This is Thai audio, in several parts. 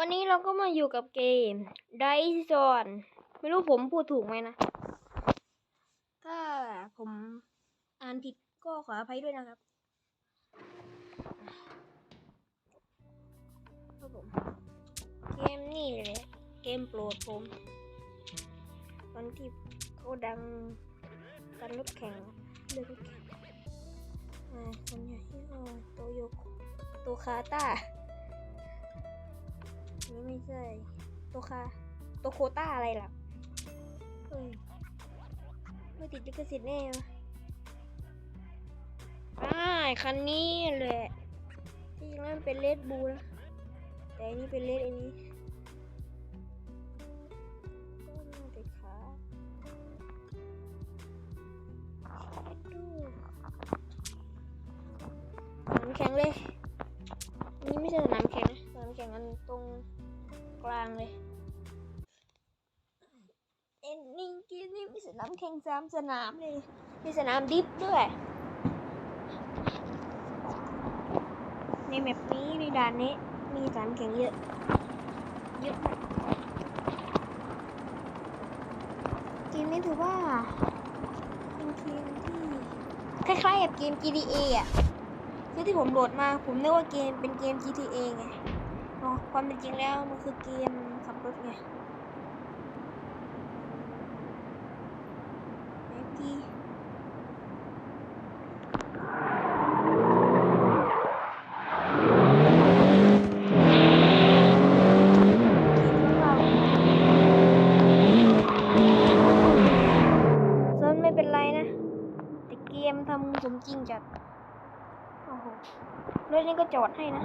วันนี้เราก็มาอยู่กับเกม d i z o n ไม่รู้ผมพูดถูกไหมนะ ถ้าผมอ่านผิดก็ขออภัยด้วยนะครับครับผมเกมนี่เลยเกมโปรดผม ตอนที่เขาดังกันรถแข่งเรือรถแข่งอ่าคนใหญ่ก็โตโยโกโตคาต้า นี่ไม่ใช่โตคาโตโคต้าอะไรล่ะเฮ้ยไม่ติดลิขสิทธิ์แน่วะอ่าคันนี้แหละที่จริงแล้วมันเป็นเลดบูนะ แต่อันนี้เป็นเลดอันนี้น่าจะขาดูสนามแข่งเลยนนี้ไม่ใช่สนามแข่งนะสนามแข่งอันตรง ลางเลยเอ็นนี่กินนี่มีสนามแข่งสามสนามเลย มีสนามดิฟด้วย ในแมปนี้ในด่านนี้ มีสนามแข่งเยอะ เยอะมากเกมนี้ถือว่าเป็นเกมที่คล้ายๆกับเกม GTA อะ คือที่ผมโหลดมา ผมนึกว่าเกมเป็นเกม GTA ไง ความเป็นจริงแล้วมันคือเกมขับรถไงไอพีโซนไม่เป็นไรนะแต่เกมทำสมจริงจัด โอ้โหรถนี่ก็จอดให้นะ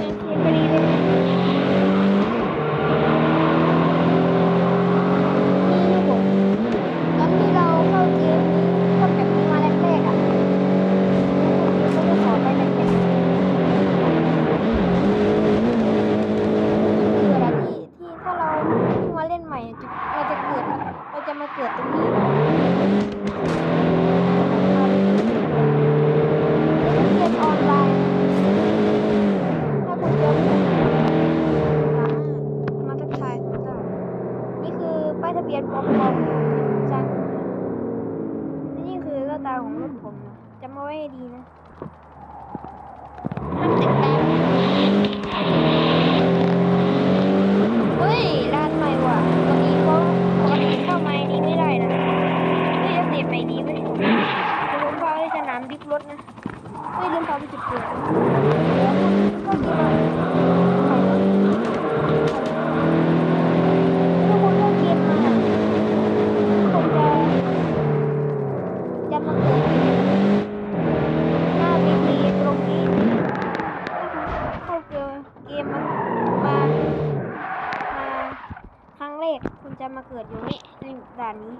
โอเคพอดีเลย นี่ครับผมตอนที่เราเข้าเกมนี้เข้าแบบนี้มาแรกๆอะเขาจะสอนไปแรกๆคืออะไรที่ที่ถ้าเราเพิ่งมาเล่นใหม่อะจะเราจะเกิดเราจะมาเกิดตรงนี้เกมออนไลน์ถ้าคุณเจอผมสามารถมาทักทายผมได้ นี่คือป้ายทะเบียนปลอมๆจังนี่คือหน้า ตาของรถผมนะจำเอาไว้ให้ดีนะห้ามติดตามเฮ้ยร้านใหม่ว่ะปกติเขาปกติเข้ามานี้ไม่ได้นะเฮ้ยอัปเดตใหม่ดีไหมเดี๋ยวผมพาไปสนามบิ๊กรถนะเฮ้ยลืมพาไปจุดเกิดก็คิดว่าถ้าคนเล่นเกมมาผมจะจะมาเกิดหน้าบีทีตรงนี้เข้าเจอเกมมามามาครั้งแรกคุณ จะมาเกิดอยู่นี่ในด่านนี้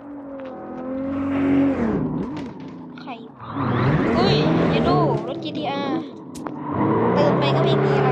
ใครอุ้ยอย่าดูรถ GTR ตื่นไปก็ไม่มีอะไร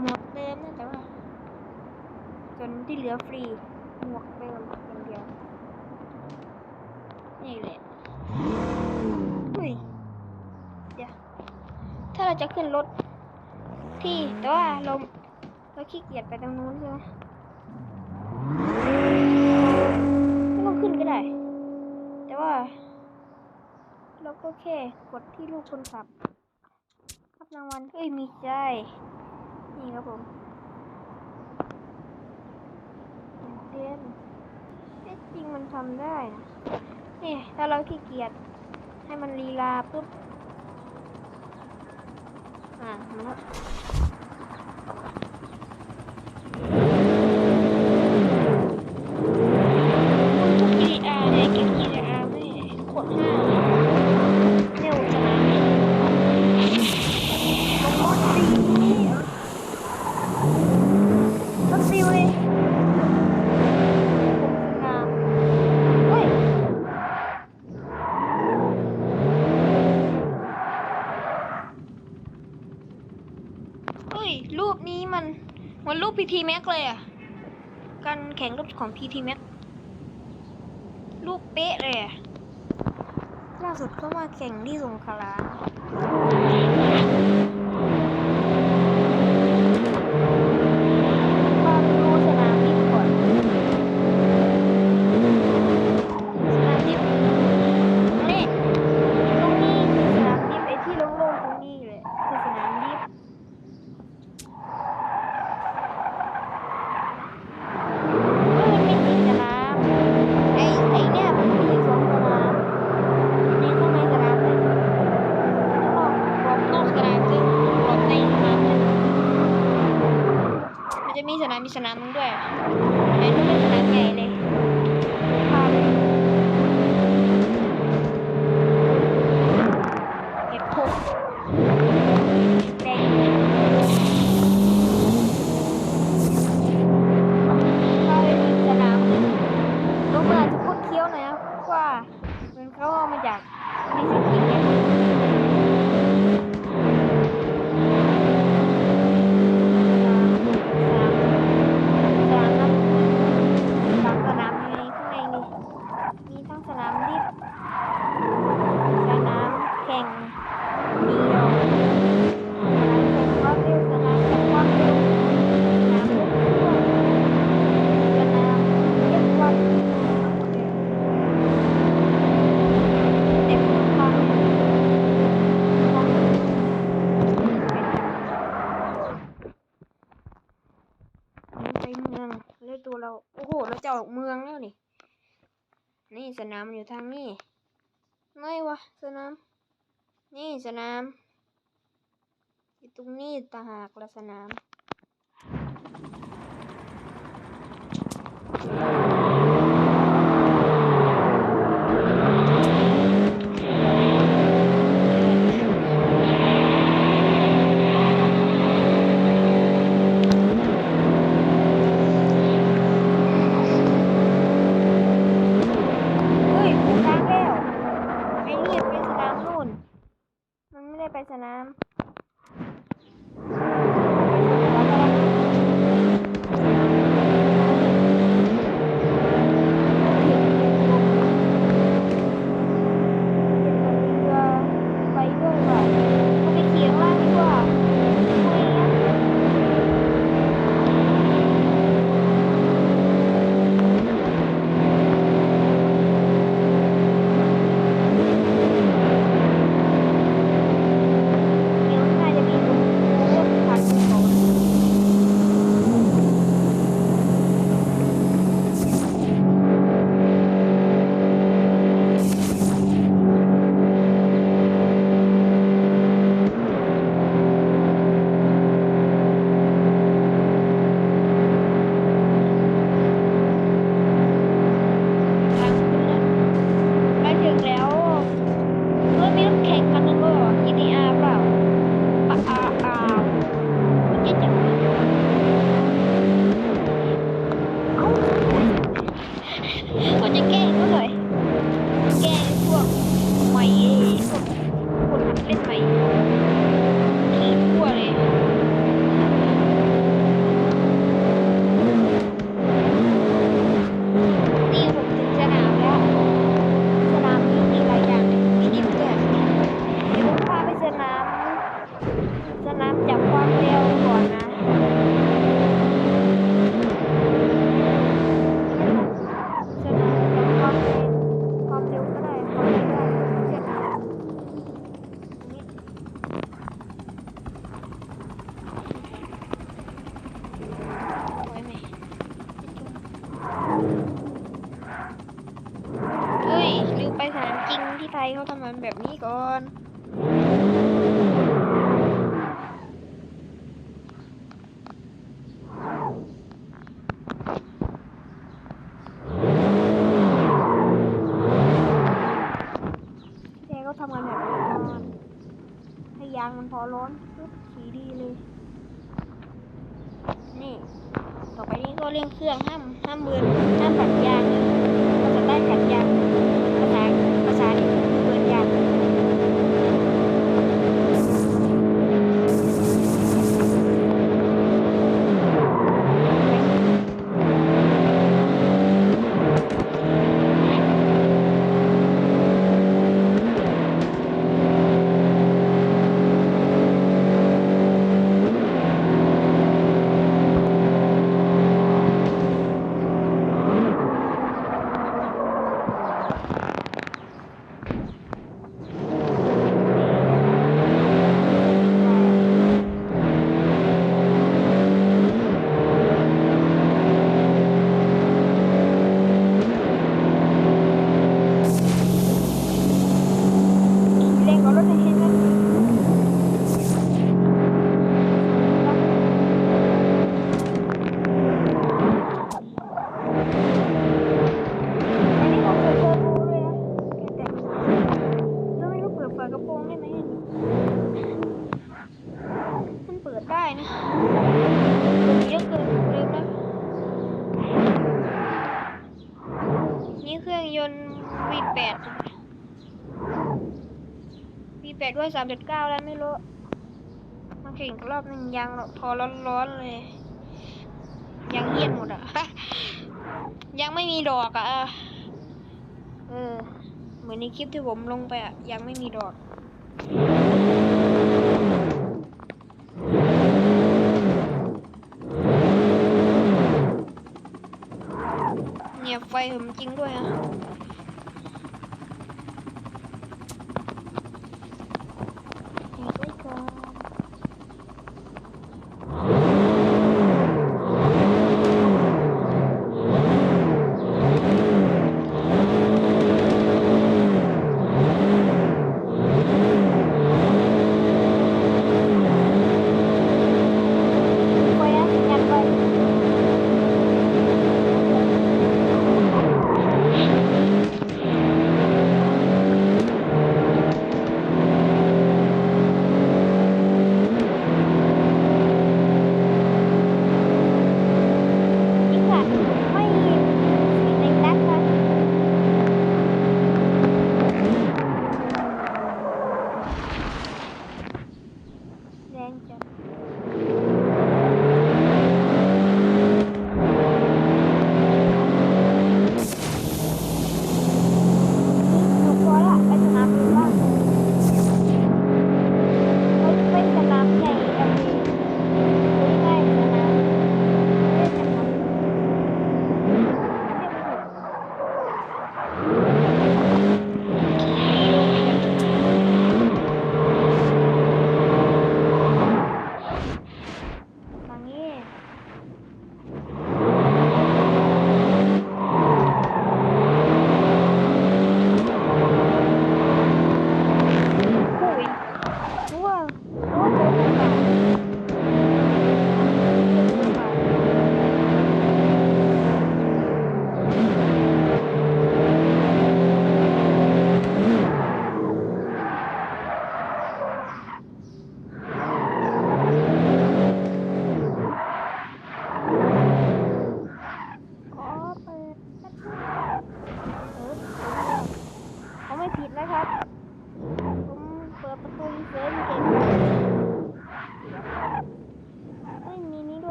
หมวกเดิมนะแต่ว่าจนที่เหลือฟรี หมวกเดิมอย่างเดียว นี่แหละเฮ้ยเดี๋ยวถ้าเราจะขึ้นรถที่แต่ว่าลมเราขี้เกียจไปตรงนู้นใช่ไหมไม่ขึ้นก็ได้ แต่ว่า เราก็แค่กดที่ลูกคนขับ รางวัลเอ้ยมีใจ นี่ครับผมเต้นจริงมันทำได้นี่ถ้าเราขี้เกียจให้มันลีลาปุ๊บ อะมันก็ รูปนี้มันมันรูปพีทีแม็กเลยอะการแข่งรูปของพีทีแม็กรูปเป๊ะเลยล่าสุดเข้ามาแข่งที่สงขลา มีชนะมึงด้วย เมืองแล้วตัวเรา โอ้โห เราเจะออกเมืองแล้วนี่ นี่สนามอยู่ทางนี้ไงวะสนาม นี่สนามอยู่ตรงนี้ตาหากละสนาม ไปสนาม on. นี้เครื่องยนต์ V8 V8 ด้วย 3.9 แล้วไม่รู้มันแข่งรอบหนึ่งยังพอร้อนๆเลย ยังเยี่ยนหมดอะ ยังไม่มีดอกอะ เออ เหมือนในคลิปที่ผมลงไปอะ ยังไม่มีดอก ไปผมจิงด้วยอะ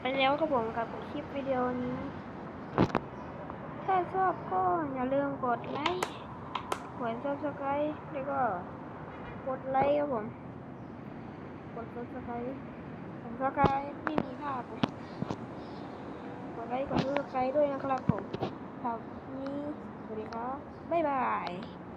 ไปแล้วครับผมกับคลิปวิดีโอนี้ ถ้าชอบก็อย่าลืมกดไลค์ กดซับสไครต์แล้วก็กดไลค์ครับผม กดซับสไครต์ผมสไครต์ไม่มีภาพกดไลค์กดซับสไครต์ด้วยนะครับผมครับนี้สวัสดีครับบ๊ายบาย